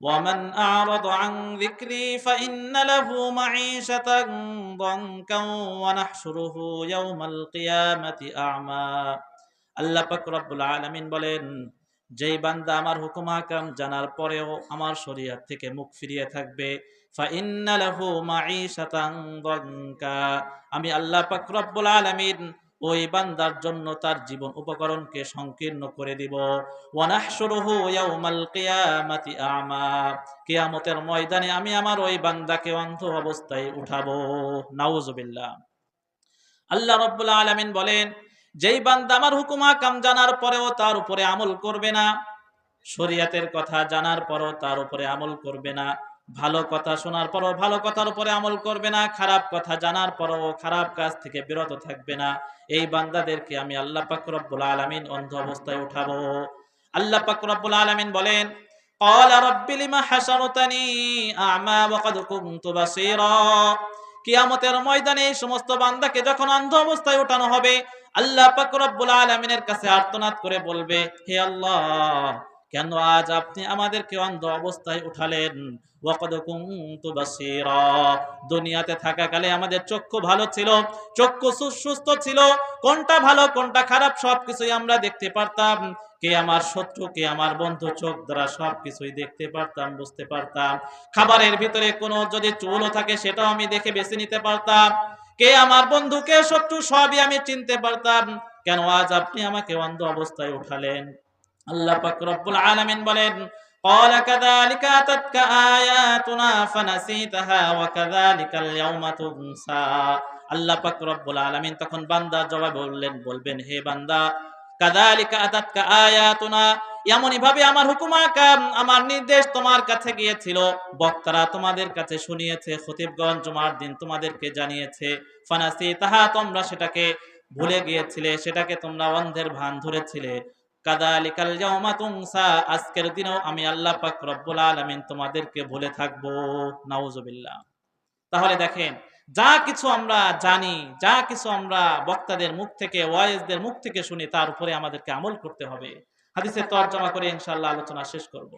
ومن أعرض عن ذكري فإن له معيشة ضنكا ونحشره يوم القيامة أعمى আল্লাহ পাক রব্বুল আলামিন বলেন যেই বান্দা আমার হুকুম হাকাম জানার পরেও আমার শরীয়ত থেকে মুখ ফিরিয়ে থাকবে ফাইন্না লাহু মাঈশাতান দানকা আমি আল্লাহ পাক রব্বুল আলামিন ওই বান্দার জন্য তার জীবন উপকরণকে সংকীর্ণ করে দিব। কিয়ামতের ময়দানে আমি আমার ওই বান্দাকে অন্ধ অবস্থায় উঠাবো। নাউজুবিল্লাহ। আল্লাহ রব্বুল আলামিন বলেন, যেই বান্দা আমার হুকুমা কাম জানার পরেও তার উপরে আমল করবে না, শরিয়াতের কথা জানার পরও তার উপরে আমল করবে না ভালো কথা শোনার পরও ভালো কথার উপরে আমল করবে না খারাপ কথা জানার পরও খারাপ কাজ থেকে বিরত থাকবে না এই বান্দাদেরকে আমি আল্লাহ পাক রব্বুল আলামিন অন্ধ অবস্থায় উঠাবো আল্লাহ পাক রব্বুল আলামিন বলেন قال رب لما حشرتني أعمى وقد كنت بصيرا কিয়ামতের ময়দানে এই সমস্ত বান্দাকে যখন অন্ধ অবস্থায় উঠানো হবে আল্লাহ পাক রব্বুল আলামিনের কাছে আর্তনাদ করে বলবে হে আল্লাহ কেন আজ আপনি আমাদেরকে অন্ধ অবস্থায় উঠালেন? দুনিয়াতে থাকাকালে আমাদের চক্ষু ভালো ছিল, চক্ষু সুস্থ ছিল, কোনটা ভালো, কোনটা খারাপ সবকিছুই আমরা দেখতে পারতাম। কে আমার শত্রু, কে আমার বন্ধু, চোখ দ্বারা সবকিছুই দেখতে পারতাম, বুঝতে পারতাম। খাবারের ভিতরে কোনো যদি চুলও থাকে, সেটাও আমি দেখে বেছে নিতে পারতাম। কে আমার বন্ধু, কে শত্রু, সবই আমি চিনতে পারতাম। কেন আজ আপনি আমাকে অন্ধ অবস্থায় উঠালেন? আল্লাহ পাক রব্বুল আলামিন বলেন قال كذلك أتتك آياتنا فنسيتها وكذلك اليوم تنسى আল্লাহ পাক রব্বুল আলামিন তখন বান্দা জবাব বললেন বলবেন হে বান্দা কাযালিকা আতাতকা আয়াতুনা এমনই ভাবে আমার হুকুম আকাম আমার নির্দেশ তোমার কাছে গিয়েছিল বক্তারা তোমাদের কাছে শুনিয়েছে খতিবগঞ্জ জুমার দিন তোমাদেরকে জানিয়েছে ফানাসি তাহা তোমরা সেটাকে ভুলে গিয়েছিলে সেটাকে তোমরা অন্ধের ভান ধরেছিলে কাদালিকাল ইয়াউমা তুনসা, আজকের দিনেও আমি আল্লাহ পাক রব্বুল আলামিন তোমাদেরকে ভুলে থাকব, নাউজুবিল্লাহ। তাহলে দেখেন, যা কিছু আমরা জানি, যা কিছু আমরা বক্তাদের মুখ থেকে, ওয়াইজদের মুখ থেকে শুনি, তার উপরে আমাদেরকে আমল করতে হবে। হাদিসের তর্জমা করে ইনশাল্লাহ আলোচনা শেষ করব।